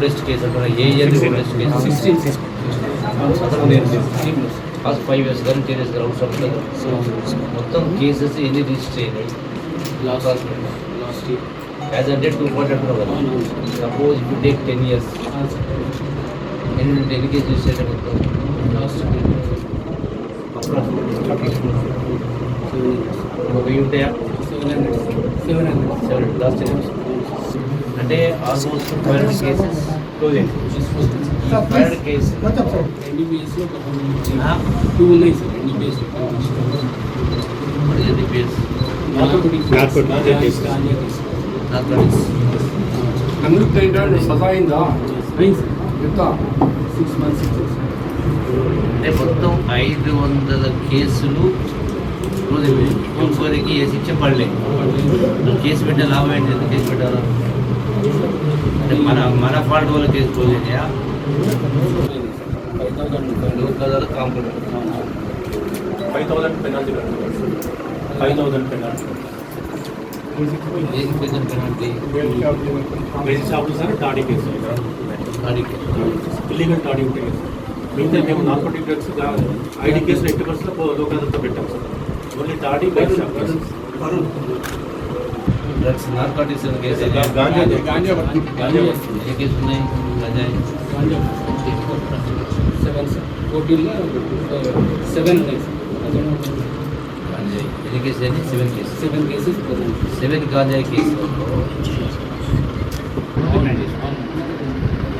Oldest case అంటే ఏ year oldest case sixteen last five years కానీ ten years కానీ అవసరం లేదు మొత్తం కేసెస్ ఎన్ని రిజిస్టర్ అయినాయి లాస్ట్ లాస్ట్ ఇయర్ యాజ్ అంటే టూ పాయింట్ అంటున్నావు కదా సపోజ్ ఇప్పుడు టేక్ టెన్ ఇయర్స్ ఎన్ని ఎన్ని కేసు రిజిస్టర్ అయినాయి మొత్తం లాస్ట్ ఒక వెయ్యి ఉంటాయా seven hundred seven hundred seven last ten years అంటే almost five hundred cases close అయింది. కేసెస్ టూ ఉన్నాయి సార్ అయిందా ఎంత సిక్స్ మంత్స్ అంటే మొత్తం ఐదు వందల కేసులు అయిపోయాయి. ఇంకొకరికి శిక్ష పడలే కేసు పెట్టే లాభం ఏంటి? కేసు పెట్టాలా? అంటే మన మన ఫాల్ట్ వల్ల కేసు క్లోజ్ అయినాయా? Five thousand compound five thousand penalty five thousand penalty penalty basic షాపులు sir toddy case illegal toddy ఉంటాయి కదా మిగతా మేము నార్కోటిక్ డ్రగ్స్ ఐడి కేసులు ఎట్టి పరిస్థితుల్లో లోకాలతో పెట్టాం. Sir only toddy bike shop drugs narcotics case ganja ganja పడుతుంది. గాంజా ఏ కేసు ఉన్నాయి గంజాయి గాంజా సెవెన్ సార్ ఫోర్టీన్లో సెవెన్ ఉన్నాయి సార్ గంజాయి ఎన్ని కేసులు అయినాయి seven case seven cases present seven గాంజాయి case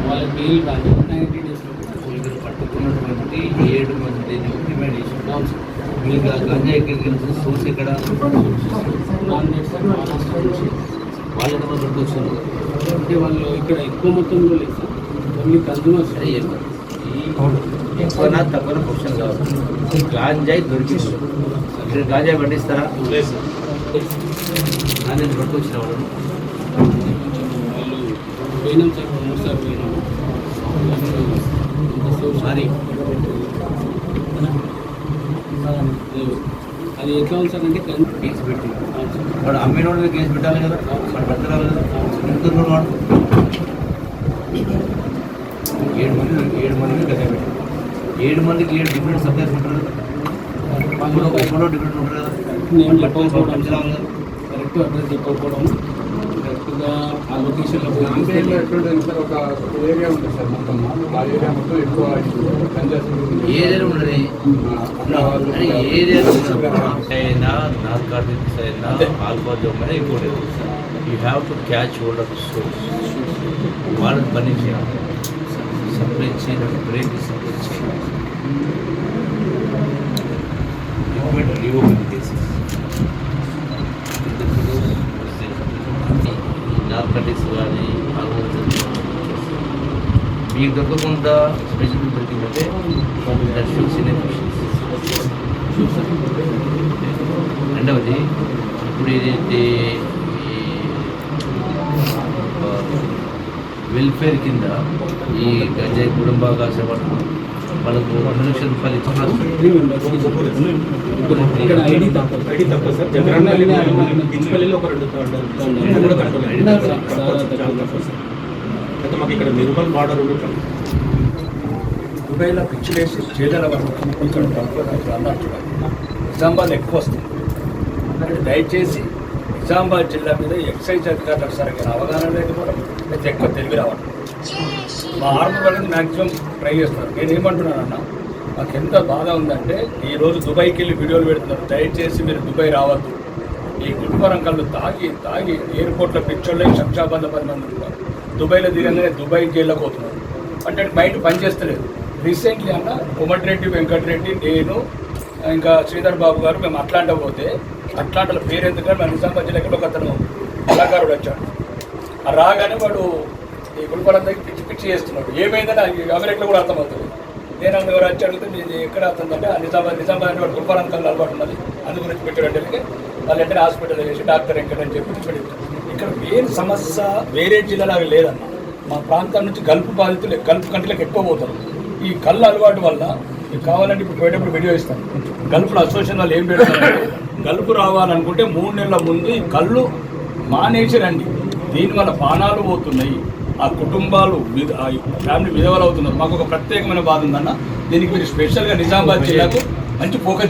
వాళ్ళ బెయిల్ కానీ నైంటీ డేస్లో వీళ్ళు పట్టుకున్నటువంటి ఏడు మందిని రిమాండ్ చేశారు అవును సార్ వీళ్ళకి ఆ గంజాయి ఎక్కడికి వెళ్తుంది సోర్స్ ఎక్కడ సార్ వాళ్ళు ఎంతమంది పట్టుకొచ్చారు అంటే వాళ్ళు ఇక్కడ ఎక్కువ మొత్తంలో లేదు సార్. ఓన్లీ కన్జ్యూమర్స్ సరే ఎక్కువనా తక్కువ క్వశ్చన్ కావాలి. గాంజాయి దొరికింది. ఇక్కడ గాంజాయి పండిస్తారా? లేదు సార్. గాంజాయి పట్టుకొచ్చిన వాళ్ళు వాళ్ళు పోయినాం సార్ మూడు సార్లు పోయినాము మరి అది ఎట్లా ఉంది సార్ అంటే కేసు పెట్టి అవును సార్. వాడు అమ్మిన మీద కేసు పెట్టాలి కదా. వాడు పెట్టాలి కదా. ఎందుకు వాడు? ఏడు మంది ఏడు మందికి గదే పెట్టి ఏడు మందికి ఏడు డిఫరెంట్ సబ్జెక్ట్స్ ఉంటారు కదా. డిఫరెంట్ ఉంటారు కదా. కదా కరెక్ట్ అడ్రస్ చెప్పకపోవడం కరెక్ట్గా ఆ లొకేషన్లో పోయి నాందేడ్లో ఎట్లుంటుంది సార్? ఒక ఏరియా ఉంటుంది సార్ మొత్తం. ఆ ఏరియా మొత్తం ఎక్కువ ఏదైనా ఉండదు ఏదైనా అయినా నార్కాటిక్స్ అయినా ఆల్కోజోమ్ అయినా ఇంకోటి you have to catch hold of source వాళ్ళని పని చేయాలి సప్లై చేయాలి break supply reopen cases narcotics కానీ మీకు దొరకకుండా స్పెషల్ దొరికిందంటే దట్ షుడ్స్ ఇన్ రెండవది ఇప్పుడు ఏదైతే వెల్ఫేర్ కింద ఈ గంజాయి కుటుంబ కాసేపట్టు వాళ్ళకు రెండు లక్షల రూపాయలు ఇక్కడ ఐడి ఐడి సార్. జగన్ ఒక రెండు. అయితే మాకు ఇక్కడ నిర్మల్ బార్డర్ ఉంటుంది. దుబాయ్లో పిచ్చిలేసి చేదల నిజామాబాద్ ఎక్కువ వస్తుంది. దయచేసి నిజామాబాద్ జిల్లా మీద ఎక్సైజ్ అధికారులకు సరిగ్గా అవగాహన లేకపోవడం. అయితే ఎక్కువ తెలివి రావడం మా ఆర్మీ వాళ్ళని మ్యాక్సిమం ట్రై చేస్తారు. నేను ఏమంటున్నానన్న మాకు ఎంత బాధ ఉందంటే ఈ రోజు దుబాయ్కి వెళ్ళి వీడియోలు పెడుతున్నారు. దయచేసి మీరు దుబాయ్ రావద్దు. ఈ గుడ్వరం కళ్ళు తాగి తాగి ఎయిర్పోర్ట్లో పిచ్చోళ్ళే శంషాబాద్ పది మంది ఉంటారు దుబాయ్లో దిగంగానే దుబాయ్ జైల్లోకి పోతున్నారు. అంటే బయట పనిచేస్తలేదు రీసెంట్లీ అన్న కోమటిరెడ్డి వెంకటరెడ్డి నేను ఇంకా శ్రీధర్ బాబు గారు మేము అట్లాంటా పోతే అట్లాంటల పేరు ఎందుకంటే మా నిజామాబాద్ జిల్లాకి ఒక అతను కళాకారుడు వచ్చాడు. రాగానే వాడు ఈ గుల్బరం పిచ్చి పిచ్చి చేస్తున్నాడు. ఏమైందని నాకు అమెరికాలో కూడా అర్థమవుతుంది. నేను అందుకు ఎవరు వచ్చి అడిగితే మీది ఎక్కడ అవుతుందంటే నిజామాబాద్ నిజామాబాద్ అంటే వాడు గుల్బరం కళ్ళు అలవాటు ఉన్నది. అందు గురించి పెట్టాడు వాళ్ళు వెంటనే హాస్పిటల్ చేసి డాక్టర్ ఎక్కడ అని చెప్పి పెట్టి ఇక్కడ మెయిన్ సమస్య వేరే జిల్లాలో అవి లేదన్న. మా ప్రాంతం నుంచి గల్ఫ్ బాధితులు గల్ఫ్ కంట్రీలకు ఎక్కువ పోతారు. ఈ కళ్ళు అలవాటు వల్ల మీకు కావాలంటే ఇప్పుడు పోయేటప్పుడు వీడియో ఇస్తాను. గల్ఫ్లో అసోసియేషన్ వాళ్ళు ఏం పెడతారంటే గల్ఫ్ రావాలనుకుంటే మూడు నెలల ముందు ఈ కళ్ళు మానేసి రండి. దీనివల్ల పానాలు పోతున్నాయి. ఆ కుటుంబాలు ఫ్యామిలీ విధవలు అవుతున్నారు? మాకు ఒక ప్రత్యేకమైన బాధ ఉందన్న. దీనికి మీరు స్పెషల్గా నిజామాబాద్ జిల్లాకు మంచి ఫోకస్